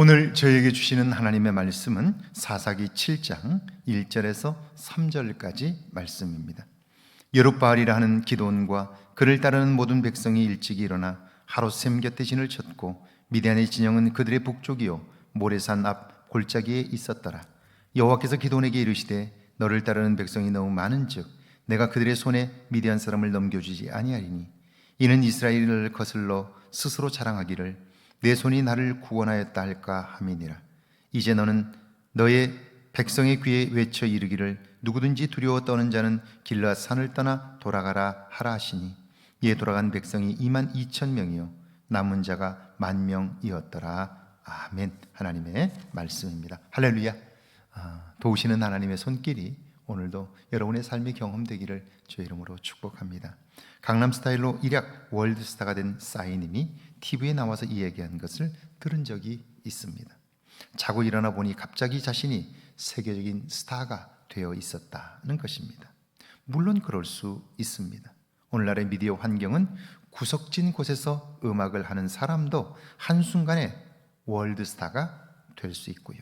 오늘 저에게 주시는 하나님의 말씀은 사사기 7장 1절에서 3절까지 말씀입니다. 여룻바알이라 하는 기도원과 그를 따르는 모든 백성이 일찍이 일어나 하루샘 곁에 진을 쳤고 미디안의 진영은 그들의 북쪽이요 모래산 앞 골짜기에 있었더라. 여호와께서 기도원에게 이르시되 너를 따르는 백성이 너무 많은즉 내가 그들의 손에 미디안 사람을 넘겨주지 아니하리니 이는 이스라엘을 거슬러 스스로 자랑하기를 내 손이 나를 구원하였다 할까 함이니라. 이제 너는 너의 백성의 귀에 외쳐 이르기를 누구든지 두려워 떠는 자는 길라 산을 떠나 돌아가라 하라 하시니 이에 돌아간 백성이 2만 2천 명이요 남은 자가 만 명이었더라. 아멘. 하나님의 말씀입니다. 할렐루야. 아, 도우시는 하나님의 손길이 오늘도 여러분의 삶의 경험되기를 주의 이름으로 축복합니다. 강남 스타일로 일약 월드스타가 된 싸이님이 TV에 나와서 이야기한 것을 들은 적이 있습니다. 자고 일어나 보니 갑자기 자신이 세계적인 스타가 되어 있었다는 것입니다. 물론 그럴 수 있습니다. 오늘날의 미디어 환경은 구석진 곳에서 음악을 하는 사람도 한순간에 월드스타가 될 수 있고요.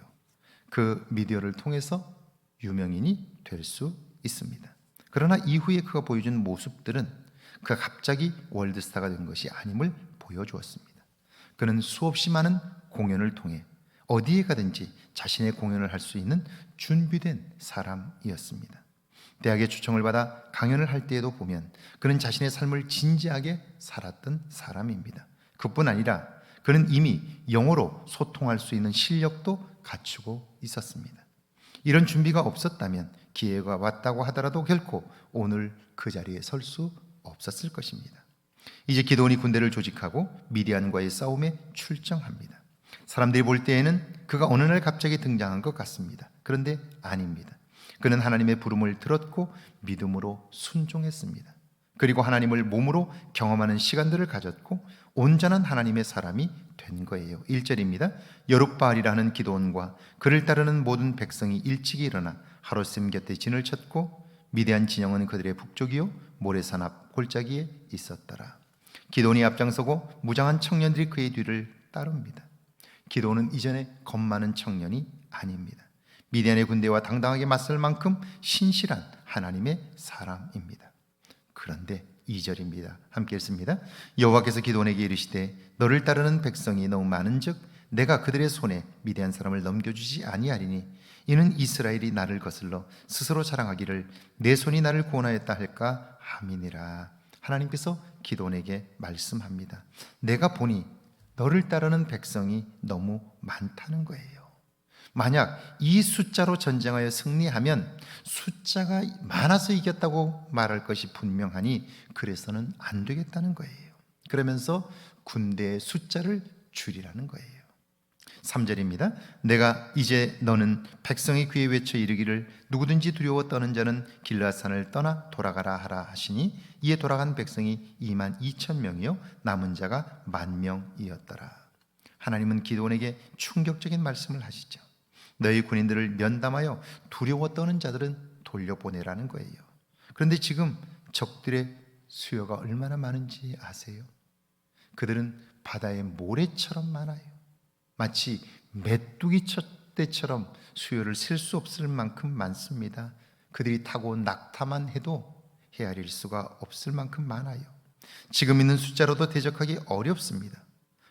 그 미디어를 통해서 유명인이 될 수 있습니다. 그러나 이후에 그가 보여준 모습들은 그가 갑자기 월드스타가 된 것이 아님을 보여주었습니다. 그는 수없이 많은 공연을 통해 어디에 가든지 자신의 공연을 할 수 있는 준비된 사람이었습니다. 대학의 초청을 받아 강연을 할 때에도 보면 그는 자신의 삶을 진지하게 살았던 사람입니다. 그뿐 아니라 그는 이미 영어로 소통할 수 있는 실력도 갖추고 있었습니다. 이런 준비가 없었다면 기회가 왔다고 하더라도 결코 오늘 그 자리에 설 수 없었을 것입니다. 이제 기도원이 군대를 조직하고 미디안과의 싸움에 출정합니다. 사람들이 볼 때에는 그가 어느 날 갑자기 등장한 것 같습니다. 그런데 아닙니다. 그는 하나님의 부름을 들었고 믿음으로 순종했습니다. 그리고 하나님을 몸으로 경험하는 시간들을 가졌고 온전한 하나님의 사람이 된 거예요. 1절입니다. 여룻바알이라는 기도원과 그를 따르는 모든 백성이 일찍이 일어나 하루쌤 곁에 진을 쳤고 미대한 진영은 그들의 북쪽이요 모래산 앞 골짜기에 있었더라. 기도원이 앞장서고 무장한 청년들이 그의 뒤를 따릅니다. 기도는 이전에 겁 많은 청년이 아닙니다. 미디안의 군대와 당당하게 맞설 만큼 신실한 하나님의 사람입니다. 그런데 2절입니다. 함께 읽습니다. 여호와께서 기도원에게 이르시되 너를 따르는 백성이 너무 많은즉 내가 그들의 손에 미대한 사람을 넘겨주지 아니하리니 이는 이스라엘이 나를 거슬러 스스로 자랑하기를 내 손이 나를 구원하였다 할까 함이니라. 하나님께서 기도원에게 말씀합니다. 내가 보니 너를 따르는 백성이 너무 많다는 거예요. 만약 이 숫자로 전쟁하여 승리하면 숫자가 많아서 이겼다고 말할 것이 분명하니 그래서는 안 되겠다는 거예요. 그러면서 군대의 숫자를 줄이라는 거예요. 3절입니다. 내가 이제 너는 백성의 귀에 외쳐 이르기를 누구든지 두려워 떠는 자는 길라산을 떠나 돌아가라 하라 하시니 이에 돌아간 백성이 2만 2천 명이요 남은 자가 만 명이었더라. 하나님은 기도원에게 충격적인 말씀을 하시죠. 너희 군인들을 면담하여 두려워 떠는 자들은 돌려보내라는 거예요. 그런데 지금 적들의 수요가 얼마나 많은지 아세요? 그들은 바다의 모래처럼 많아요. 마치 메뚜기 쳤대처럼 수요를 셀 수 없을 만큼 많습니다. 그들이 타고 온 낙타만 해도 헤아릴 수가 없을 만큼 많아요. 지금 있는 숫자로도 대적하기 어렵습니다.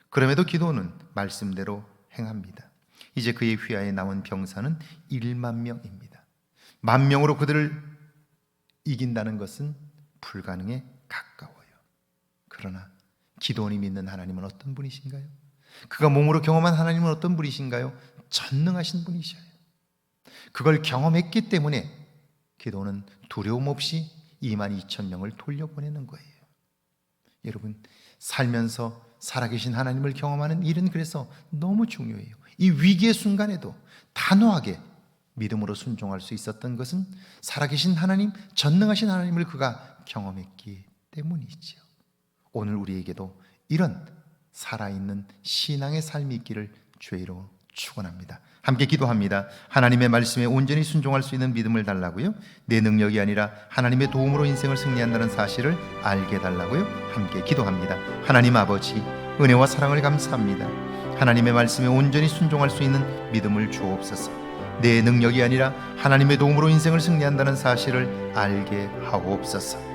그럼에도 기도는 말씀대로 행합니다. 이제 그의 휘하에 남은 병사는 1만 명입니다. 만 명으로 그들을 이긴다는 것은 불가능에 가까워요. 그러나 기도원이 믿는 하나님은 어떤 분이신가요? 그가 몸으로 경험한 하나님은 어떤 분이신가요? 전능하신 분이셔요. 그걸 경험했기 때문에 기도는 두려움 없이 2만 2천 명을 돌려보내는 거예요. 여러분 살면서 살아계신 하나님을 경험하는 일은 그래서 너무 중요해요. 이 위기의 순간에도 단호하게 믿음으로 순종할 수 있었던 것은 살아계신 하나님, 전능하신 하나님을 그가 경험했기 때문이지요. 오늘 우리에게도 이런 살아있는 신앙의 삶이 있기를 주의로 축원합니다. 함께 기도합니다. 하나님의 말씀에 온전히 순종할 수 있는 믿음을 달라고요. 내 능력이 아니라 하나님의 도움으로 인생을 승리한다는 사실을 알게 달라고요. 함께 기도합니다. 하나님 아버지, 은혜와 사랑을 감사합니다. 하나님의 말씀에 온전히 순종할 수 있는 믿음을 주옵소서. 내 능력이 아니라 하나님의 도움으로 인생을 승리한다는 사실을 알게 하옵소서.